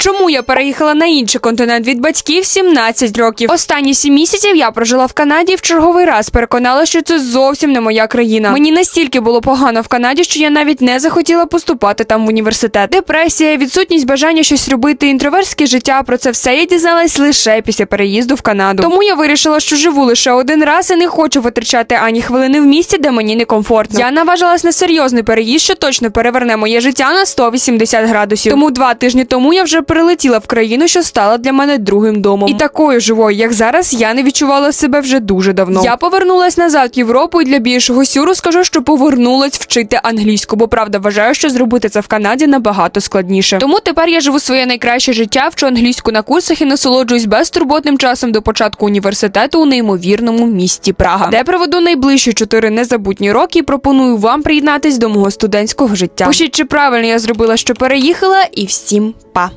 Чому я переїхала на інший континент від батьків 17 років? Останні 7 місяців я прожила в Канаді і в черговий раз переконала, що це зовсім не моя країна. Мені настільки було погано в Канаді, що я навіть не захотіла поступати там в університет. Депресія, відсутність бажання щось робити, інтроверське життя. Про це все я дізналась лише після переїзду в Канаду. Тому я вирішила, що живу лише один раз і не хочу витрачати ані хвилини в місті, де мені некомфортно. Я наважилась на серйозний переїзд, що точно переверне моє життя на 180 градусів. Тому два тижні тому я вже прилетіла в країну, що стала для мене другим домом. І такою живою, як зараз, я не відчувала себе вже дуже давно. Я повернулась назад в Європу і для більшого сюру скажу, що повернулась вчити англійську, бо правда вважаю, що зробити це в Канаді набагато складніше. Тому тепер я живу своє найкраще життя, вчу англійську на курсах і насолоджуюсь безтурботним часом до початку університету у неймовірному місті Прага, де проведу найближчі чотири незабутні роки і пропоную вам приєднатись до мого студентського життя. Пишіть, чи правильно я зробила, що переїхала, і всім па.